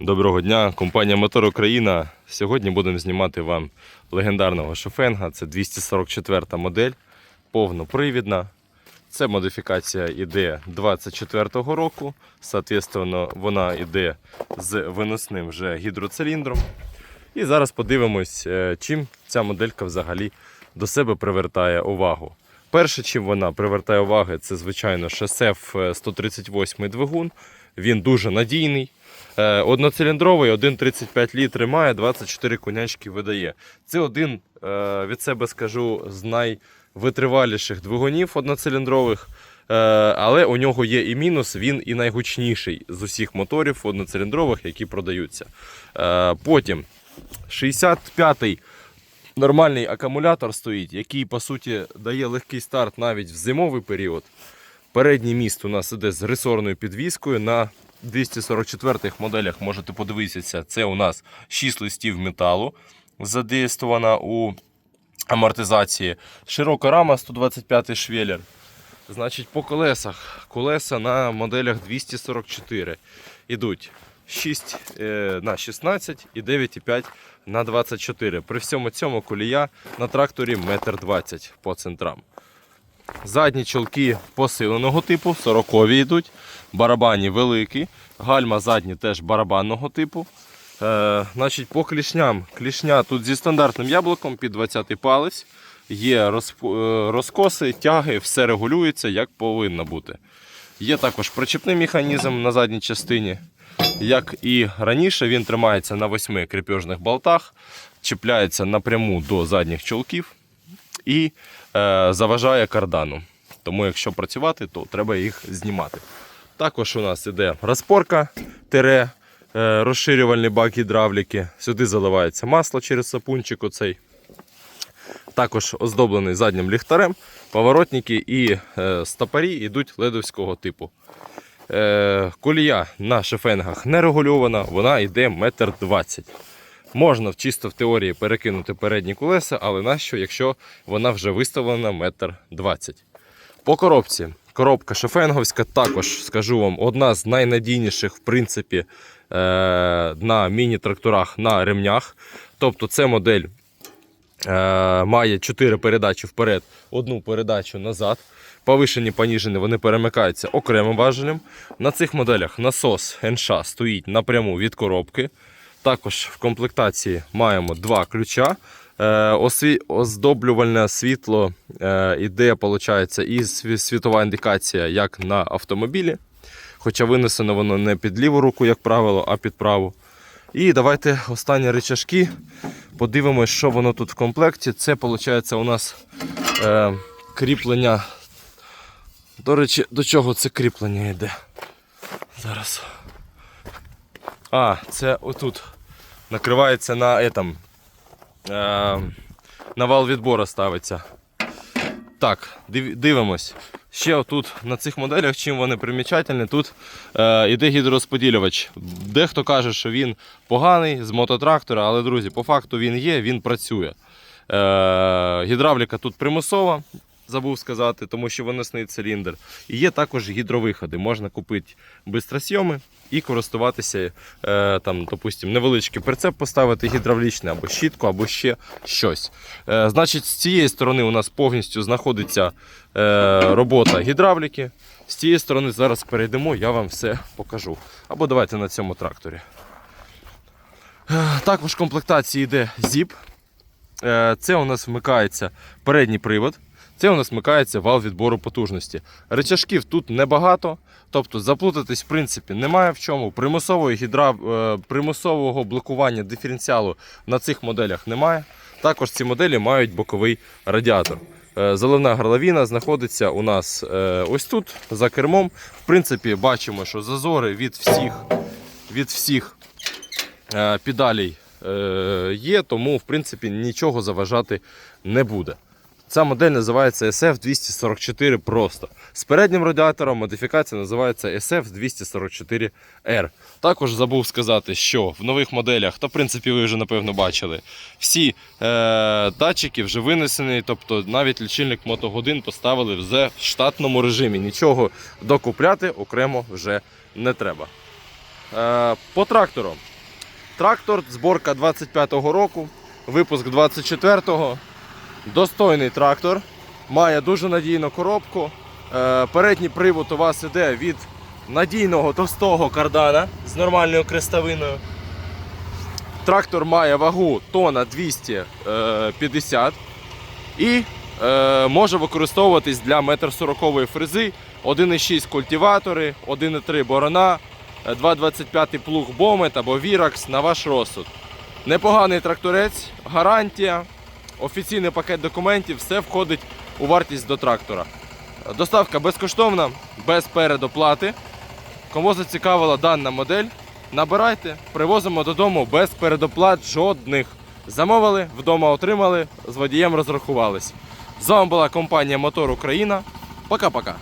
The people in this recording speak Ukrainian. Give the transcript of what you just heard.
Доброго дня, компанія Мотор Україна. Сьогодні будемо знімати вам легендарного шофенга. Це 244 модель, повнопривідна. Це модифікація іде 24-го року. Соответственно, вона йде з виносним вже гідроциліндром. І зараз подивимось, е, чим ця моделька взагалі до себе привертає увагу. Перше, чим вона привертає увагу, це звичайно шесеф 138 двигун. Він дуже надійний. Е, Одноциліндровий, 1,35 літри має, 24 конячки видає. Це один е, від себе скажу з найвитриваліших двигунів одноциліндрових. Е, Але у нього є і мінус, він і найгучніший з усіх моторів одноциліндрових, які продаються. Потім 65-й нормальний акумулятор стоїть, який по суті дає легкий старт навіть в зимовий період. Передній міст у нас іде з ресорною підвіскою. На 244-х моделях можете подивитися, це у нас 6 листів металу задействована у амортизації. Широка рама 125 швеллер. Значить, по колесах. Колеса на моделях 244 ідуть 6 е, на 16 і 9,5 на 24. При всьому цьому колія на тракторі 1,20 м по центрам. Задні чолки посиленого типу, 40 йдуть, барабані великі, гальма задні теж барабанного типу. Е, значить, по клішням. Клішня тут зі стандартним яблуком під 20 палець. Є розп- е, розкоси, тяги, все регулюється як повинно бути. Є також причепний механізм на задній частині. Як і раніше, він тримається на 8 кріпежних болтах, чіпляється напряму до задніх чолків і е, заважає кардану. Тому, якщо працювати, то треба їх знімати. Також у нас іде розпорка, тире, е, розширювальний бак гідравліки. Сюди заливається масло через сапунчик. Оцей. Також оздоблений заднім ліхтарем, поворотники і е, стопорі йдуть ледовського типу. Е, колія на шефенгах не регульована, вона йде метр двадцять. Можна чисто в теорії перекинути передні колеса, але нащо, якщо вона вже виставлена метр двадцять. По коробці. Коробка шефенговська також, скажу вам, одна з найнадійніших, в принципі, е, на міні-тракторах на ремнях. Тобто це модель е, має 4 передачі вперед, одну передачу назад. Повишені, поніжені, вони перемикаються окремим важелем. На цих моделях насос НШ стоїть напряму від коробки. Також в комплектації маємо два ключа. Е. Оздоблювальне світло е, іде, виходить, і світова індикація, як на автомобілі. Хоча винесено воно не під ліву руку, як правило, а під праву. І давайте останні речашки. Подивимось, що воно тут в комплекті. Це виходить у нас е, кріплення. До речі, до чого це кріплення йде? Зараз. А, це отут. Накривається на этом, е, на вал відбору ставиться. Так, див- дивимось. Ще отут на цих моделях, чим вони примічательні, тут е, іде гідророзподілювач. Дехто каже, що він поганий з мототрактора, але, друзі, по факту він є, він працює. Е, гідравліка тут примусова, забув сказати, тому що виносний циліндр. І є також гідровиходи. Можна купити бистросйоми і користуватися, е, там, допустим, невеличкий прицеп поставити гідравлічний або щітку, або ще щось. Е, значить, з цієї сторони у нас повністю знаходиться е, робота гідравліки. З цієї сторони зараз перейдемо, я вам все покажу. Або давайте на цьому тракторі. Е, Також в комплектації йде зіп. Е, Це у нас вмикається передній привод. Це у нас вмикається вал відбору потужності. Речашків тут небагато, тобто заплутатись в принципі немає в чому. Примусової гідра... е, примусового блокування диференціалу на цих моделях немає. Також ці моделі мають боковий радіатор. Е, Заливна горловина знаходиться у нас е, ось тут за кермом. В принципі, бачимо, що зазори від всіх, від всіх педалей є, тому в принципі нічого заважати не буде. Ця модель називається SF244 просто. З переднім радіатором модифікація називається SF244R. Також забув сказати, що в нових моделях, то в принципі ви вже напевно бачили, всі е, датчики вже винесені, тобто навіть лічильник мотогодин поставили вже в штатному режимі. Нічого докупляти окремо вже не треба. Е, По трактору. Трактор, зборка 25-го року, випуск 24-го. Достойний трактор. Має дуже надійну коробку. Е, Передній привод у вас іде від надійного товстого кардана з нормальною крестовиною. Трактор має вагу тона 250 і е, може використовуватись для 1,40 м фрези, 1,6 культиватори, 1,3 борона, е, 2,25 плуг бомет або віракс на ваш розсуд. Непоганий тракторець, гарантія, офіційний пакет документів, все входить у вартість до трактора. Доставка безкоштовна, без передоплати. Кому зацікавила дана модель, набирайте, привозимо додому без передоплат жодних. Замовили, вдома отримали, з водієм розрахувались. З вами була компанія Мотор Україна. Пока-пока.